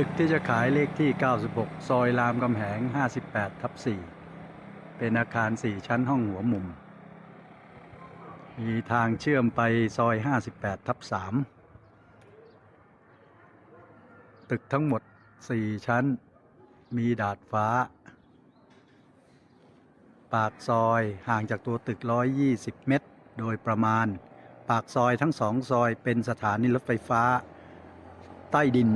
ตึกที่จะขายเลขที่ 96 ซอยรามคำแหง 58 ทับ 4 เป็นอาคาร 4 ชั้นห้องหัวมุม มีทางเชื่อมไปซอย 58 ทับ 3 ตึกทั้งหมด 4 ชั้น มีดาดฟ้า ปากซอยห่างจากตัวตึก 120 เมตร โดยประมาณ ปากซอยทั้งสองซอยเป็นสถานีรถไฟฟ้า ใต้ดิน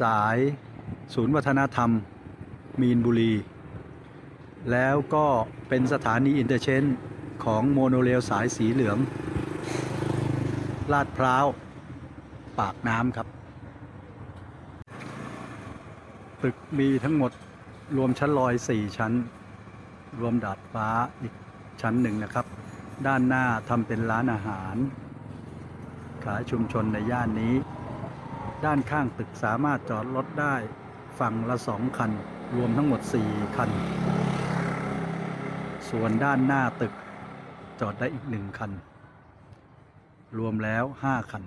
สายศูนย์วัฒนธรรม มีนบุรี แล้วก็เป็นสถานีอินเตอร์เชนของโมโนเรลสายสีเหลือง ลาดพร้าว ปากน้ำครับ ตึกมีทั้งหมดรวมชั้นลอย 4 ชั้น รวมดาดฟ้าอีกชั้นหนึ่งนะครับ ด้านหน้าทำเป็นร้านอาหาร ขายชุมชนในย่านนี้ ด้านข้างตึกสามารถจอดรถได้ฝั่งละสองคัน รวมทั้งหมด 4 คัน ส่วนด้านหน้าตึกจอดได้อีกหนึ่งคัน รวมแล้ว 5 คัน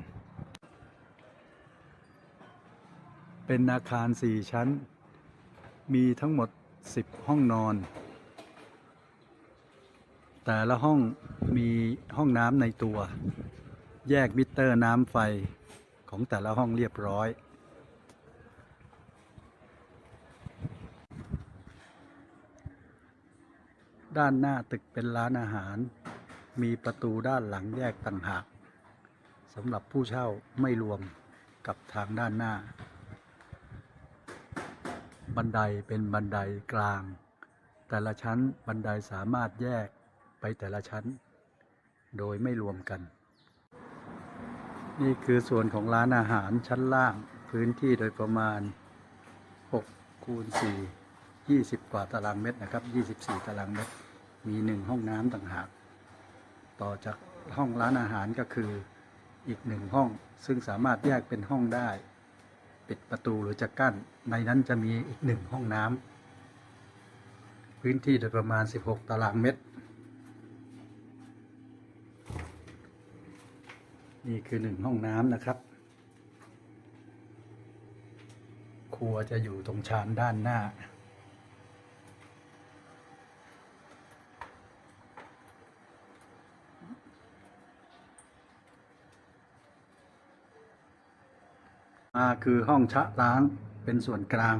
เป็นอาคาร 4 ชั้น มีทั้งหมด 10 ห้องนอน แต่ละห้องมีห้องน้ำในตัว แยกมิเตอร์น้ำไฟ ของแต่ละห้องเรียบร้อย ด้านหน้าตึกเป็นร้านอาหาร มีประตูด้านหลังแยกต่างหากสำหรับผู้เช่าไม่รวมกับทางด้านหน้า บันไดเป็นบันไดกลาง แต่ละชั้นบันไดสามารถแยกไปแต่ละชั้น โดยไม่รวมกัน นี่คือส่วนของร้านอาหารชั้นล่างพื้นที่โดยประมาณ 6 คูณ 4 20 กว่าตารางเมตรนะครับ 24 ตารางเมตร มีหนึ่งห้องน้ำต่างหาก ต่อจากห้องร้านอาหารก็คืออีกหนึ่งห้อง ซึ่งสามารถแยกเป็นห้องได้ ปิดประตูหรือจะกั้น ในนั้นจะมีอีกหนึ่งห้องน้ำพื้นที่โดยประมาณ 16 ตารางเมตร นี่คือหนึ่งห้องน้ำนะครับ ครัวจะอยู่ตรงชานด้านหน้า มาคือห้องชะล้างเป็นส่วนกลาง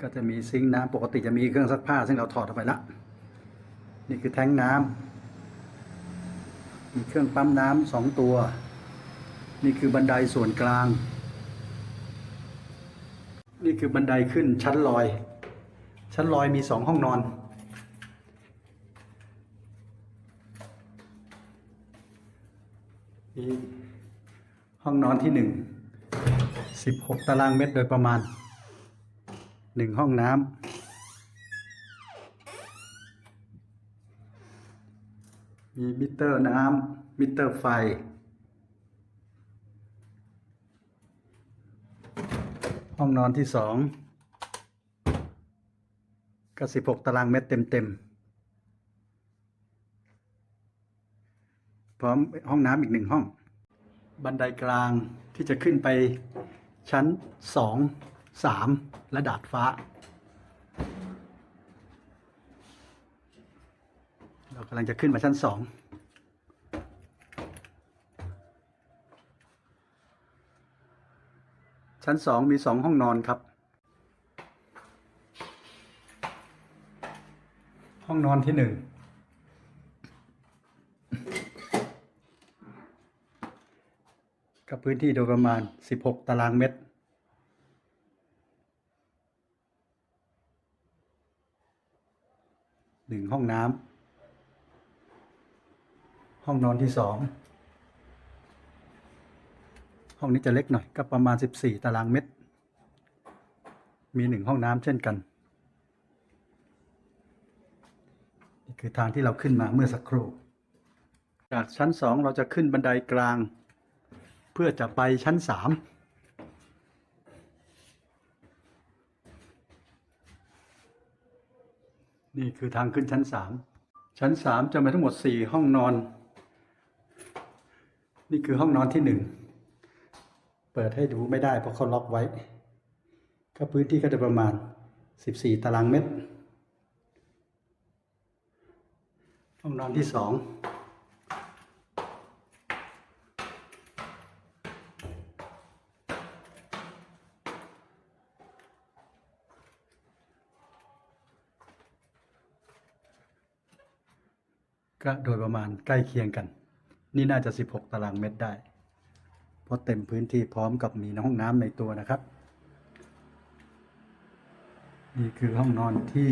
ก็จะมีซิงค์น้ำปกติจะมีเครื่องซักผ้า ซึ่งเราถอดออกไปละ นี่คือแท้งน้ำ มีเครื่องปั๊มน้ำสองตัว นี่คือบันไดส่วนกลาง นี่คือบันไดขึ้นชั้นลอย ชั้นลอยมีสองห้องนอนมีห้องนอนที่หนึ่งสิบหกตารางเมตรโดยประมาณหนึ่งห้องน้ำ มีมิเตอร์น้ำมิเตอร์ไฟ ห้องนอนที่สองก็สิบหกตารางเมตรเต็มๆพร้อมห้องน้ำอีกหนึ่งห้อง บันไดกลางที่จะขึ้นไปชั้นสองสามและดาดฟ้า เรากำลังจะขึ้นมาชั้นสองชั้นสองมีสองห้องนอนครับ ห้องนอนที่หนึ่งกับพื้นที่โดยประมาณ 16 ตารางเมตร หนึ่งห้องน้ำ ห้องนอนที่สองห้องนี้จะเล็กหน่อยก็ประมาณ 14 ตารางเมตร มีหนึ่งห้องน้ำเช่นกัน นี่คือทางที่เราขึ้นมาเมื่อสักครู่ จากชั้นสองเราจะขึ้นบันไดกลาง เพื่อจะไปชั้นสามนี่คือทางขึ้นชั้นสามชั้นสามจะมีทั้งหมดสี่ห้องนอน นี่คือห้องนอนที่หนึ่ง เปิดให้ดูไม่ได้เพราะเขาล็อกไว้ ก็พื้นที่ก็จะประมาณ 14 ตารางเมตร ห้องนอนที่สองก็โดยประมาณใกล้เคียงกัน นี่น่าจะ 16 ตารางเมตรได้ เพราะเต็มพื้นที่พร้อมกับมีห้องน้ำในตัวนะครับ นี่คือห้องนอนที่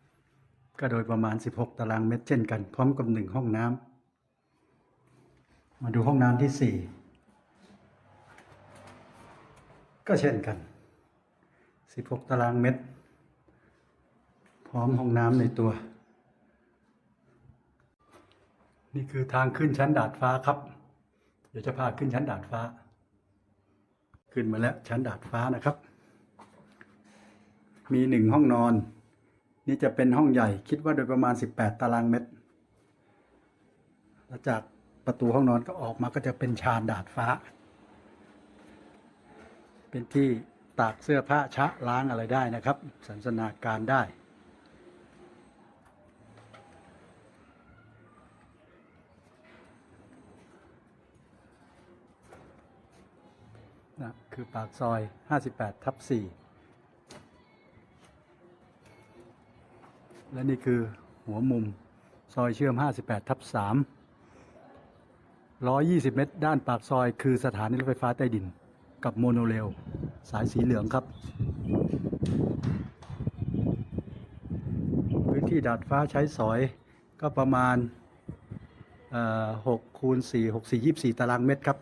3 ก็โดยประมาณ 16 ตารางเมตรเช่นกัน พร้อมกับหนึ่งห้องน้ำมาดูห้องน้ำที่ 4 ก็เช่นกัน 16 ตารางเมตร พร้อมห้องน้ำในตัว นี่คือทางขึ้นชั้นดาดฟ้าครับ เดี๋ยวจะพาขึ้นชั้นดาดฟ้า ขึ้นมาแล้วชั้นดาดฟ้านะครับ มีหนึ่งห้องนอน นี่จะเป็นห้องใหญ่คิดว่าโดยประมาณ 18 ตารางเมตรแล้วจากประตูห้องนอนก็ออกมาก็จะเป็นชานดาดฟ้า เป็นที่ตากเสื้อผ้าชะล้างอะไรได้นะครับ สันสนาการได้ นะ คือปากซอย 58 ทับ 4 และนี่คือหัวมุมซอยเชื่อม 58 ทับ 3 120 เมตร ด้านปากซอยคือสถานีรถไฟฟ้าใต้ดิน กับโมโนเรล สายสีเหลืองครับ พื้นที่ดาดฟ้าใช้สอยก็ประมาณ6คูณ4 6 4 24 ตารางเมตรครับ